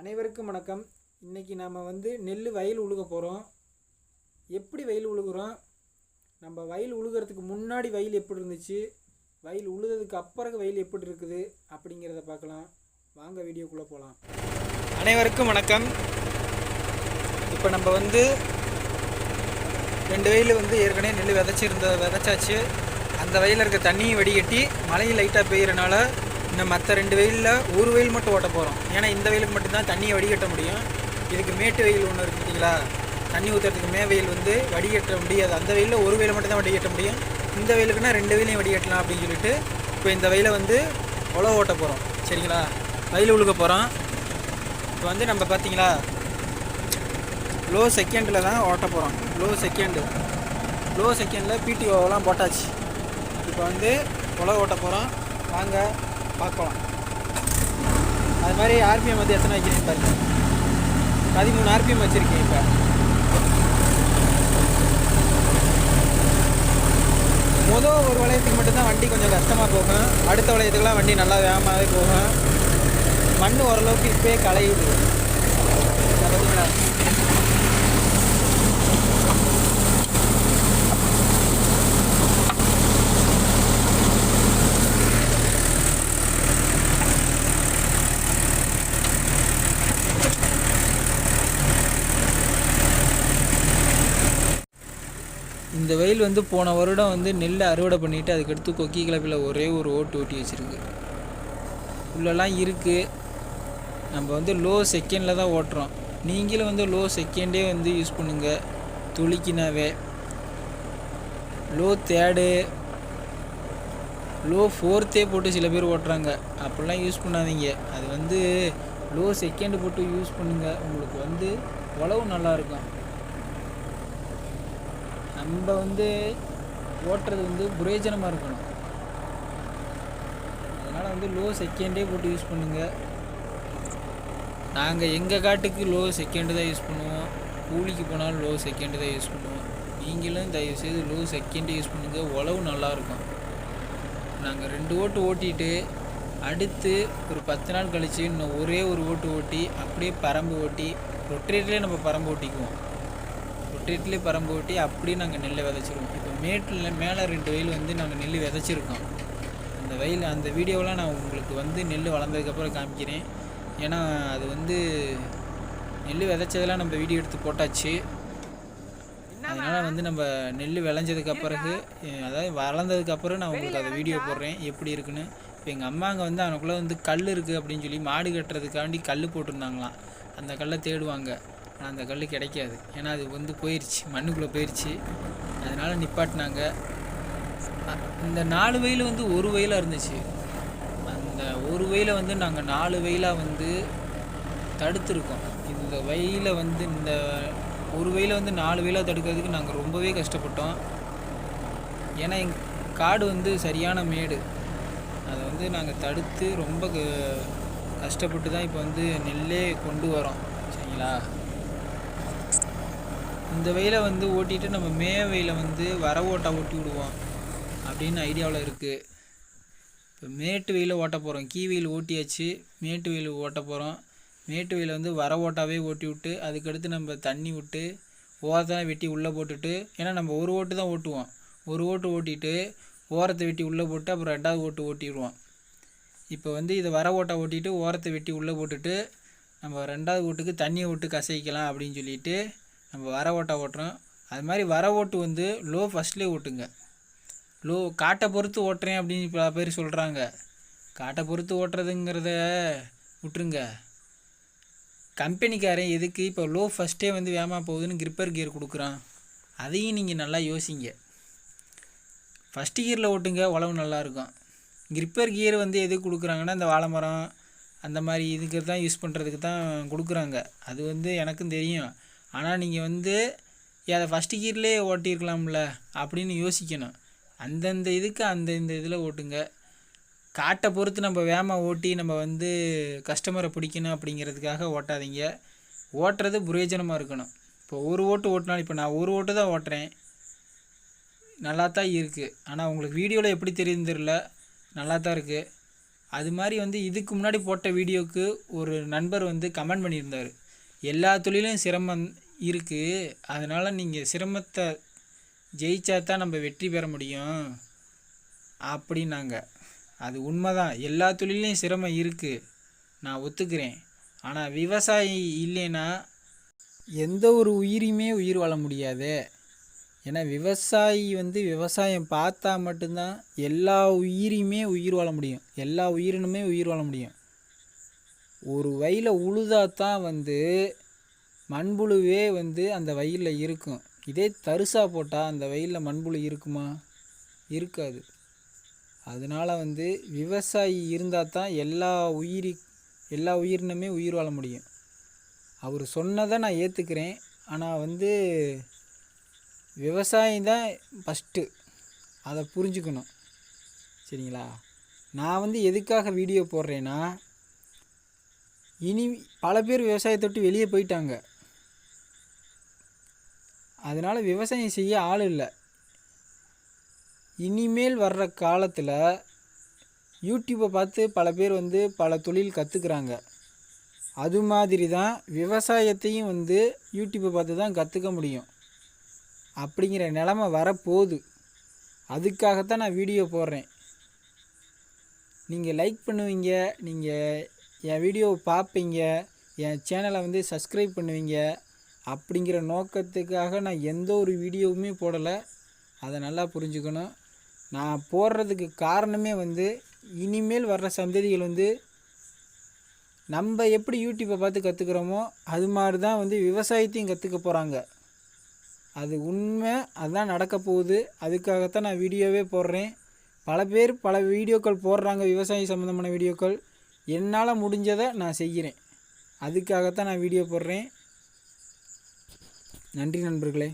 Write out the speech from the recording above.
அனைவருக்கும் வணக்கம். இன்றைக்கி நாம் வந்து நெல் வயல் உழுக போகிறோம் எப்படி வயல் உழுகுறோம்? நம்ம வயல் உழுகிறதுக்கு முன்னாடி வயல் எப்படி இருந்துச்சு? வயல் உழுதுக்கு அப்புறம் வயல் எப்படி இருக்குது? அப்படிங்கிறத பார்க்கலாம். வாங்க வீடியோக்குள்ளே போகலாம் அனைவருக்கும் வணக்கம். இப்போ நம்ம வந்து ரெண்டு வயல் வந்து ஏற்கனவே நெல் விதைச்சிருந்த விதைச்சாச்சு. அந்த வயலில் இருக்க தண்ணியை வடிகட்டி மழையும் லைட்டாக பெய்கிறனால இன்னும் மற்ற ரெண்டு வயலில் ஒரு வயல் மட்டும் ஓட்ட போகிறோம் ஏன்னா இந்த வயலுக்கு மட்டும்தான் தண்ணியை வடிகட்ட முடியும். இதுக்கு மேட்டு வெயில் ஒன்று இருக்கு பார்த்தீங்களா தண்ணி ஊற்றுறதுக்கு மே வெயில் வந்து வடிகட்ட முடியாது. அந்த வெயிலில் ஒரு வெயில் மட்டும் தான் வடிகட்ட முடியும். இந்த வெயிலுக்குன்னா ரெண்டு வெயிலையும் வடிகட்டலாம் அப்படின்னு சொல்லிட்டு இப்போ இந்த வெயிலை வந்து உழவு ஓட்ட போகிறோம் சரிங்களா? வயல் உழுக போகிறோம் இப்போ வந்து நம்ம பார்த்தீங்களா லோ செகண்டில் தான் ஓட்ட போகிறோம் லோ செகண்டு. லோ செகண்டில் பிடிஓலாம் போட்டாச்சு. இப்போ வந்து உழவு ஓட்ட போகிறோம் வாங்க. பார்க்கலாம். அது மாதிரி ஆர்பிஎம் வந்து எத்தனை வைக்கிறேன் பாருங்கள் பதிமூணு ஆர்பிஎம் வச்சுருக்கேன் இப்போ. மொதல் ஒரு வளையத்துக்கு மட்டும்தான் வண்டி கொஞ்சம் கஷ்டமாக போகும். அடுத்த வளையத்துக்குலாம் வண்டி நல்லா வேகமாகவே போகும். மண் ஓரளவுக்கு இப்போயே களையுது. பார்த்தீங்களா இந்த வெயில் வந்து போன வருடம் வந்து நெல் அறுவடை பண்ணிட்டு அதுக்கடுத்து கொக்கி கிளப்பில் ஒரே ஒரு ஓட்டு ஓட்டி வச்சுருக்கு. உள்ளெல்லாம் இருக்குது நம்ம வந்து லோ செகண்டில் தான் ஓட்டுறோம். நீங்களும் வந்து லோ செகண்டே வந்து யூஸ் பண்ணுங்க. துளிக்கினாவே. லோ தேர்டு லோ ஃபோர்த்தே போட்டு சில பேர் ஓட்டுறாங்க. அப்படிலாம் யூஸ் பண்ணாதீங்க. அது வந்து லோ செகண்டு போட்டு யூஸ் பண்ணுங்கள் உங்களுக்கு வந்து உழவு நல்லா இருக்கும். நம்ம வந்து ஓட்டுறது வந்து பிரயோஜனமாக இருக்கணும். அதனால் வந்து லோ செகண்டே போட்டு யூஸ் பண்ணுங்கள் நாங்கள் எங்கள் காட்டுக்கு லோ செகண்டு தான் யூஸ் பண்ணுவோம். கூலிக்கு போனாலும் லோ செகண்டு தான் யூஸ் பண்ணுவோம். நீங்களும் தயவுசெய்து லோ செகண்டே யூஸ் பண்ணுங்கள் உழவு நல்லாயிருக்கும் நாங்கள் ரெண்டு ஓட்டு ஓட்டிட்டு அடுத்து ஒரு பத்து நாள் கழித்து இன்னும் ஒரே ஒரு ஓட்டு ஓட்டி அப்படியே பரம்பு ஓட்டி ரொட்டேட்லேயே நம்ம பரம்பு ஓட்டிக்குவோம். ரொட்டேட்லேயே பரம்பு ஓட்டி அப்படியே நாங்கள் நெல்லை விதைச்சிருவோம். இப்போ மேட்டில் மேலே ரெண்டு வயல் வந்து நாங்கள் நெல் விதைச்சிருக்கோம். அந்த வயல் அந்த வீடியோவெலாம் நான் உங்களுக்கு வந்து நெல் வளர்ந்ததுக்கப்புறம் காமிக்கிறேன். ஏன்னா அது வந்து நெல் விதைச்சதெல்லாம் நம்ம வீடியோ எடுத்து போட்டாச்சு. அதனால் வந்து நம்ம நெல் விளைஞ்சதுக்கு பிறகு அதாவது வளர்ந்ததுக்கு அப்புறம் நான் உங்களுக்கு அதை வீடியோ போடுறேன். எப்படி இருக்குன்னு. இப்போ எங்கள் அம்மாங்க வந்து அவனுக்குள்ளே வந்து கல் இருக்குது அப்படின்னு சொல்லி மாடு கட்டுறதுக்காண்டி கல் போட்டிருந்தாங்களாம். அந்த கல்லை தேடுவாங்க. ஆனால் அந்த கல் கிடைக்காது. ஏன்னா அது வந்து போயிடுச்சு மண்ணுக்குள்ளே போயிடுச்சு அதனால் நிப்பாட்டினாங்க. இந்த நாலு வயல் வந்து ஒரு வயலாக இருந்துச்சு. அந்த ஒரு வயலை வந்து நாங்கள் நாலு வயலாக வந்து தடுத்துருக்கோம். இந்த வயலை வந்து இந்த ஒரு வயலை வந்து நாலு வயலாக தடுக்கிறதுக்கு நாங்கள் ரொம்பவே கஷ்டப்பட்டோம். ஏன்னா எங் காடு வந்து சரியான மேடு. அதை வந்து நாங்கள் தடுத்து ரொம்ப க- கஷ்டப்பட்டு தான் இப்போ வந்து நெல்லே கொண்டு வரோம். சரிங்களா? இந்த வெயிலை வந்து ஓட்டிட்டு நம்ம மே வெயில வந்து வர ஓட்டா ஓட்டி விடுவோம் அப்படின்னு ஐடியாவில் இருக்குது இப்போ மேட்டு வெயில ஓட்ட போகிறோம் கீ வெயில் ஓட்டியாச்சு மேட்டு வெயில் ஓட்ட போகிறோம் மேட்டு வெயில் வந்து வர ஓட்டாவே ஓட்டி விட்டு அதுக்கடுத்து நம்ம தண்ணி விட்டு ஓரத்தெல்லாம் வெட்டி உள்ளே போட்டுட்டு ஏன்னா நம்ம ஒரு ஓட்டு தான் ஓட்டுவோம். ஒரு ஓட்டு ஓட்டிட்டு ஓரத்தை வெட்டி உள்ளே போட்டு அப்புறம் ரெண்டாவது ஓட்டு ஓட்டிடுவோம். இப்போ வந்து இதை வர ஓட்டை ஓட்டிட்டு ஓரத்தை வெட்டி உள்ளே போட்டுட்டு நம்ம ரெண்டாவது ஓட்டுக்கு தண்ணியை விட்டு கசைக்கலாம் அப்படின்னு சொல்லிட்டு நம்ம வர ஓட்டை ஓட்டுறோம். அது மாதிரி வர ஓட்டு வந்து லோ ஃபஸ்ட்லேயே ஓட்டுங்க. லோ காட்டை பொறுத்து ஓட்டுறேன் அப்படின்னு பல பேர் சொல்கிறாங்க காட்டை பொறுத்து ஓட்டுறதுங்கிறத விட்டுருங்க. கம்பெனிக்காரன் எதுக்கு இப்போ லோ ஃபஸ்ட்டே வந்து வேமா போகுதுன்னு கிரிப்பர் கியர் கொடுக்குறான். அதையும் நீங்கள் நல்லா யோசிங்க. ஃபஸ்ட்டு கியரில் ஓட்டுங்க உழவு நல்லாயிருக்கும் கிரிப்பர் கியர் வந்து எதுக்கு கொடுக்குறாங்கன்னா இந்த வாழை மரம் அந்த மாதிரி இதுக்கு தான் யூஸ் பண்ணுறதுக்கு தான் கொடுக்குறாங்க. அது வந்து எனக்கும் தெரியும். ஆனால் நீங்கள் வந்து அதை ஃபஸ்ட்டு கீர்லேயே ஓட்டியிருக்கலாம்ல அப்படின்னு யோசிக்கணும். அந்தந்த இதுக்கு அந்தந்த இதில் ஓட்டுங்க. காட்டை பொறுத்து நம்ம வேகமாக ஓட்டி நம்ம வந்து கஸ்டமரை பிடிக்கணும் அப்படிங்கிறதுக்காக ஓட்டாதீங்க. ஓட்டுறது பிரயோஜனமாக இருக்கணும். இப்போ ஒரு ஓட்டு ஓட்டினாலும் இப்போ நான் ஒரு ஓட்டு தான் ஓட்டுறேன். நல்லா தான் இருக்குது ஆனால் உங்களுக்கு வீடியோவில் எப்படி தெரியுதுன்னு தெரியல. நல்லா தான் இருக்குது அது மாதிரி வந்து இதுக்கு முன்னாடி போட்ட வீடியோவுக்கு ஒரு நண்பர் வந்து கமெண்ட் பண்ணியிருந்தார். எல்லா தொழிலும் சிரமம் இருக்குது அதனால் நீங்கள் சிரமத்தை ஜெயிச்சா தான் நம்ம வெற்றி பெற முடியும். அப்படின்னாங்க. அது உண்மைதான். எல்லா தொழிலையும் சிரமம் இருக்குது நான் ஒத்துக்கிறேன். ஆனால் விவசாயி இல்லைன்னா எந்த ஒரு உயிரையுமே உயிர் வாழ முடியாது. ஏன்னா விவசாயி வந்து விவசாயம் பார்த்தா மட்டும்தான் எல்லா உயிரையுமே உயிர் வாழ முடியும். எல்லா உயிரினுமே உயிர் வாழ முடியும். ஒரு வயலில் உழுதா தான் வந்து மண்புழுவே வந்து அந்த வயலில் இருக்கும். இதே தருசாக போட்டால் அந்த வயலில் மண்புழு இருக்குமா? இருக்காது. அதனால் வந்து விவசாயி இருந்தால் தான் எல்லா உயிரி எல்லா உயிரினமே உயிர் வாழ முடியும். அவர் சொன்னதை நான் ஏற்றுக்கிறேன் ஆனால் வந்து விவசாயம் தான் ஃபஸ்ட்டு அதை புரிஞ்சுக்கணும். சரிங்களா? நான் வந்து எதுக்காக வீடியோ போடுறேன்னா இனி பல பேர் விவசாயத்தை விட்டு வெளியே போயிட்டாங்க. அதனால் விவசாயம் செய்ய ஆள் இல்லை. இனிமேல் வர்ற காலத்தில் யூடியூப்பை பார்த்து பல பேர் வந்து பல தொழில் கற்றுக்குறாங்க அது மாதிரி தான் விவசாயத்தையும் வந்து யூடியூப்பை பார்த்து தான் கற்றுக்க முடியும். அப்படிங்கிற நிலமை வரப்போகுது. அதுக்காகத்தான் நான் வீடியோ போடுறேன். நீங்கள் லைக் பண்ணுவீங்க. நீங்கள் என் வீடியோவை பார்ப்பீங்க என் சேனலை வந்து சப்ஸ்கிரைப் பண்ணுவீங்க அப்படிங்கிற நோக்கத்துக்காக நான் எந்த ஒரு வீடியோவுமே போடலை. அதை நல்லா புரிஞ்சுக்கணும். நான் போடுறதுக்கு காரணமே வந்து இனிமேல் வர்ற சந்ததிகள் வந்து நம்ம எப்படி யூடியூப்பை பார்த்து கற்றுக்குறோமோ அது மாதிரி தான் வந்து விவசாயத்தையும் கற்றுக்க போகிறாங்க அது உண்மை அதுதான் நடக்க போகுது. அதுக்காகத்தான் நான் வீடியோவே போடுறேன். பல பேர் பல வீடியோக்கள் போடுறாங்க விவசாயம் சம்மந்தமான வீடியோக்கள். என்னால் முடிஞ்சதை நான் செய்கிறேன். அதுக்காகத்தான் நான் வீடியோ போடுறேன். நன்றி நண்பர்களே.